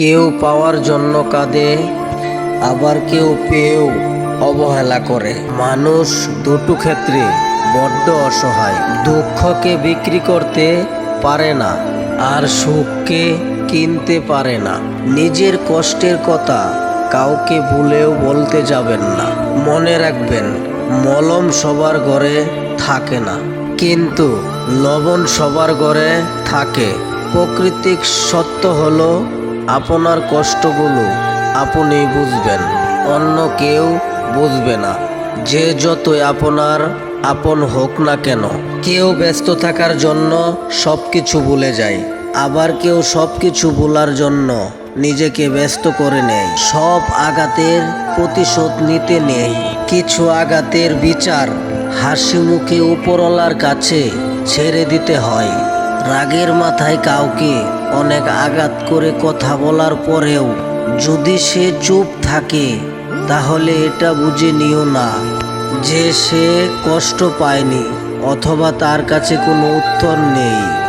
কেউ পাওয়ার জন্য কাঁদে, আবার কেউ পেয়েও অবহেলা করে। মানুষ দুটো ক্ষেত্রে বড্ড অসহায়। দুঃখকে বিক্রি করতে পারে না, আর সুখকে কিনতে পারে না। নিজের কষ্টের কথা কাউকে ভুলেও বলতে যাবেন না। মনে রাখবেন, মলম সবার ঘরে থাকে না। কিন্তু লবণ সবার ঘরে থাকে। প্রকৃতিক সত্য হলো আপনার কষ্টগুলো আপনি বুঝবেন, অন্য কেউ বুঝবে না। যে যতই আপনার, আপন হোক না কেন, কেউ ব্যস্ত থাকার জন্য সব কিছু ভুলে যায়। আবার কেউ সব কিছু ভোলার জন্য নিজেকে ব্যস্ত করে নেয়। সব আঘাতের প্রতিশোধ নিতে নেই। কিছু আঘাতের বিচার হাসি মুখে উপরওয়ালার কাছে ছেড়ে দিতে হয়। রাগের মাথায় কাউকে অনেক আঘাত করে কথা বলার পরেও যদি সে চুপ থাকে, তাহলে এটা বুঝে নিও না যে সে কষ্ট পায়নি অথবা তার কাছে কোনো উত্তর নেই।